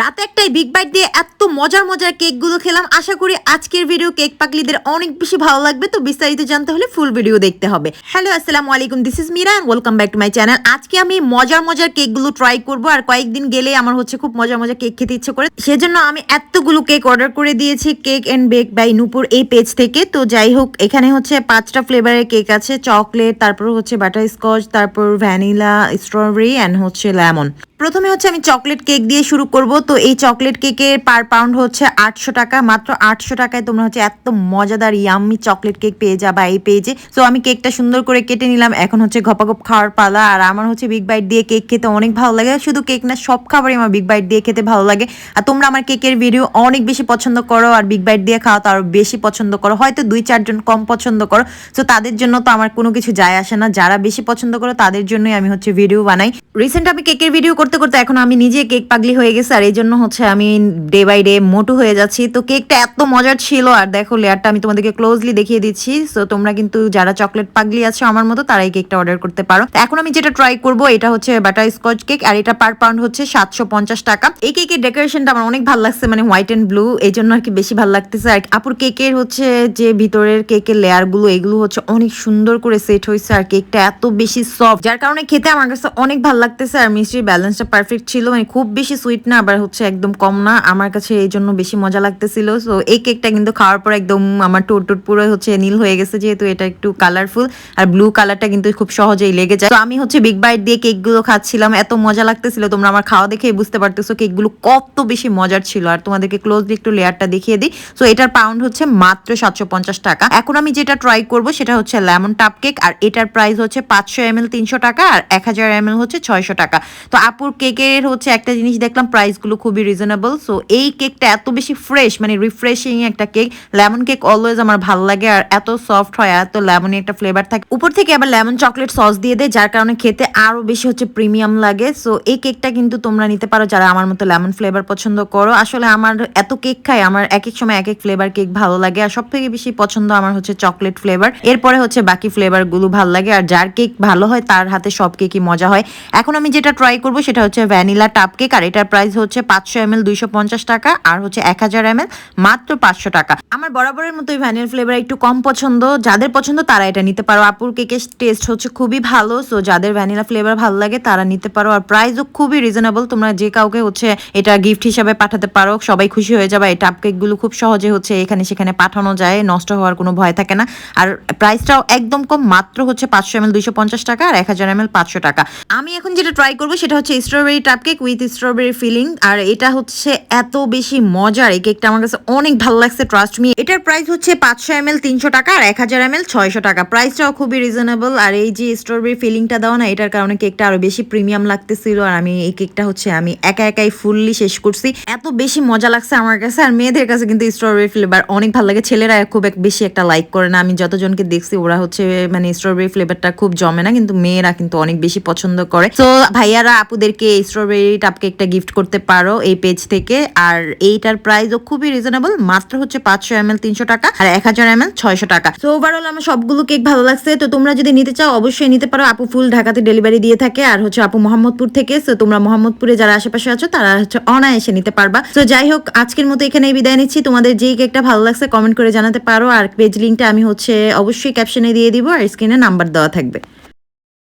রাতে একটাই big byte দিয়ে এত মজার মজার কেকগুলো খেলাম। আশা করি আজকের ভিডিও কেক পাকলিদের অনেক বেশি ভালো লাগবে। তো বিস্তারিত জানতে হলে ফুল ভিডিও দেখতে হবে। হ্যালো আসসালামু আলাইকুম this is Mira and welcome back to my channel আজকে আমি মজার মজার কেকগুলো ট্রাই করব আর কয়েকদিন গেলে আমার হচ্ছে খুব মজার মজার কেক খেতে ইচ্ছে করে। সেজন্য আমি এতগুলো কেক অর্ডার করে দিয়েছি cake and bake by Nupur এই পেজ থেকে। তো যাই হোক, এখানে হচ্ছে পাঁচটা ফ্লেভারের কেক আছে। চকলেট তারপর হচ্ছে বাটার স্কচ তারপর ভ্যানিলা স্ট্রবেরি অ্যান্ড হচ্ছে লেমন প্রথমে হচ্ছে আমি চকলেট কেক দিয়ে শুরু করব। তো এই চকলেট কেকের পার পাউন্ড হচ্ছে আটশো টাকা। মাত্র আটশো টাকায় তোমরা হচ্ছে এত মজাদার ইয়াম্মি চকলেট কেক পেয়ে যাবা এই পেজে তো আমি কেকটা সুন্দর করে কেটে নিলাম। এখন হচ্ছে ঘপাঘপ খাওয়ার পালা। আর আমার হচ্ছে বিগ বাইট দিয়ে কেক খেতে অনেক ভালো লাগে। শুধু কেক না, সব খাবারই আমার বিগ বাইট দিয়ে খেতে ভালো লাগে। আর তোমরা আমার কেকের ভিডিও অনেক বেশি পছন্দ করো। আর বিগ বাইট দিয়ে খাওয়া তো আরও বেশি পছন্দ করো। হয়তো দুই, চারজন কম পছন্দ করো। তো তাদের জন্য তো আমার কোনো কিছু যায় আসে না। যারা বেশি পছন্দ করো, তাদের জন্যই আমি হচ্ছে ভিডিও বানাই। রিসেন্ট আমি কেকের ভিডিও করতে করতে এখন আমি নিজে কেক পাগলি হয়ে গেছে। আর এই জন্য হচ্ছে আমি ডে বাই ডে মোটু হয়ে যাচ্ছি। তো কেকটা এত মজার ছিল আর দেখো লেয়ারটা আমি তোমাদেরকে ক্লোজলি দেখিয়ে দিচ্ছি। তো তোমরা কিন্তু যারা চকলেট পাগলি আছো আমার মতো, তারাই কেকটা অর্ডার করতে পারো। এখন আমি যেটা ট্রাই করব, এটা হচ্ছে বাটার স্কচ কেক আর এটা পার পাউন্ড হচ্ছে সাতশো পঞ্চাশ টাকা। এই কেকের ডেকোরেশনটা আমার অনেক ভালো লাগছে মানে হোয়াইট অ্যান্ড ব্লু এই জন্য আর কি বেশি ভালো লাগতেছে। আর আপুর কেকের হচ্ছে যে ভিতরের কেকের লেয়ারগুলো এগুলো হচ্ছে অনেক সুন্দর করে সেট হয়েছে আর কেকটা এত বেশি সফট যার কারণে খেতে আমার কাছে অনেক ভালো লাগতেছে। আর মিষ্টির ব্যালেন্সটা পারফেক্ট ছিল মানে খুব বেশি সুইট না আবার হচ্ছে একদম কম না। আমার কাছে এই জন্য বেশি মজা লাগতেছিল। সো এই কেকটা কিন্তু খাওয়ার পর একদম আমার টোট টোট পুরো হচ্ছে নীল হয়ে গেছে যেহেতু এটা একটু কালারফুল আর ব্লু কালারটা কিন্তু খুব সহজেই লেগে যায়। তো আমি হচ্ছে বিগ বাইট দিয়ে কেকগুলো খাচ্ছিলাম। এত মজা লাগতেছিল। তোমরা আমার খাওয়া দেখেই বুঝতে পারতেছো কেকগুলো কত বেশি মজার ছিল। আর তোমাদেরকে ক্লোজলি একটু লেয়ারটা দেখিয়ে দিই। সো এটার পাউন্ড হচ্ছে মাত্র সাতশো পঞ্চাশ টাকা। এখন আমি যেটা ট্রাই করব সেটা হচ্ছে লেমন টাপ কেক আর এটার প্রাইস হচ্ছে পাঁচশো এম এল তিনশো টাকা। আর এক হাজার এম এল হচ্ছে ছয়শো টাকা। তো আপুর কেকের হচ্ছে একটা জিনিস দেখলাম প্রাইসগুলো খুবই রিজনেবল সো এই কেকটা এত বেশি ফ্রেশ মানে রিফ্রেশিং একটা কেক লেমন কেক অলওয়েজ আমার ভালো লাগে আর এত সফট হয় এত লেমনি একটা ফ্লেভার থাকে। উপর থেকে আবার লেমন চকলেট সস দিয়ে দেয়, যার কারণে খেতে আরও বেশি হচ্ছে প্রিমিয়াম লাগে। সো এই কেকটা কিন্তু তোমরা নিতে পারো যারা আমার মতো লেমন ফ্লেভার পছন্দ করো। আসলে আমার এত কেক খাই, আমার এক এক সময় এক এক ফ্লেভার কেক ভালো লাগে আর সব থেকে বেশি পছন্দ আমার হচ্ছে চকলেট ফ্লেভার এরপরে হচ্ছে বাকি ফ্লেভারগুলো ভালো লাগে আর যার কেক ভালো হয়, তার হাতে সব কেকই মজা হয়। এখন আমি যেটা ট্রাই করব সেটা হচ্ছে ভ্যানিলা টাপ কেক আর এটার প্রাইস হচ্ছে পাঁচশো এম এল দুইশো পঞ্চাশ টাকা, আর হচ্ছে এক হাজার এম এল মাত্র পাঁচশো টাকা। আমার বরাবরের মতোই ভ্যানিলা ফ্লেভার একটু কম পছন্দ। যাদের পছন্দ তারা এটা নিতে পারো। আপুর কেকের টেস্ট হচ্ছে খুবই ভালো সো যাদের ভ্যানিলা ফ্লেভার ভালো লাগে তারা নিতে পারো। আর প্রাইসও খুবই রিজনেবল তোমরা যে কাউকে হচ্ছে এটা গিফট হিসাবে পাঠাতে পারো, সবাই খুশি হয়ে যাবে। এই টাপ কেকগুলো খুব সহজে হচ্ছে এখানে সেখানে পাঠানো যায়, নষ্ট হওয়ার কোনো ভয় থাকে না। আর প্রাইসটাও একদম কম, মাত্র হচ্ছে পাঁচশো এম এল দুইশো পঞ্চাশ টাকা, আর এক হাজার এম এল পাঁচশো টাকা। আমি এখন যেটা ট্রাই করব সেটা হচ্ছে strawberry top cake with strawberry filling আর এটা হচ্ছে এত বেশি মজার। এই কেকটা আমার কাছে অনেক ভালো লাগছে ট্রাস্ট মি এটার প্রাইস হচ্ছে পাঁচশো এম এল তিনশো টাকা আর এক হাজার এম এল ছয়শো টাকা। প্রাইসটাও খুবই রিজনেবল আর এই যে স্ট্রবেরি ফিলিংটা দেওয়া না, এটার কারণে কেকটা আরও বেশি প্রিমিয়াম লাগতেছিল। আর আমি এই কেকটা হচ্ছে আমি একা একাই ফুললি শেষ করছি। এত বেশি মজা লাগছে আমার কাছে। আর মেয়েদের কাছে কিন্তু স্ট্রবেরি ফ্লেভার অনেক ভালো লাগে। ছেলেরা খুব এক বেশি একটা লাইক করে না। আমি যতজনকে দেখছি, ওরা হচ্ছে মানে স্ট্রবেরি ফ্লেভারটা খুব জমে না। কিন্তু মেয়েরা কিন্তু অনেক বেশি পছন্দ করে। তো ভাইয়ারা, আপুদেরকে স্ট্রবেরি টাপ কেকটা গিফট করতে পারো এই পেজ থেকে। আর এইটার প্রাইসও খুবই রিজনেবল মাত্র হচ্ছে পাঁচশো এম এল তিনশো টাকা আর এক হাজার এম এল ছয়শো টাকা। তো ওভারঅল আমার সবগুলো কেক ভালো লাগছে। তো তোমরা যদি নিতে চাও, অবশ্যই নিতে পারো। আপু ফুল ঢাকাতে ডেলিভারি দিয়ে থাকে। আর হচ্ছে আপু মোহাম্মদপুর থেকে। তো তোমরা মোহাম্মদপুরে যারা আশেপাশে আছো, তারা হচ্ছে অনায়াসে নিতে পারবা। তো যাই হোক, আজকের মতো এখানে বিদায় নিচ্ছি। তোমাদের যেই কেকটা ভালো লাগছে কমেন্ট করে জানাতে পারো। আর পেজ লিঙ্কটা আমি হচ্ছে অবশ্যই ক্যাপশনে দিয়ে দিব। আর স্ক্রিনে নাম্বার দেওয়া থাকবে।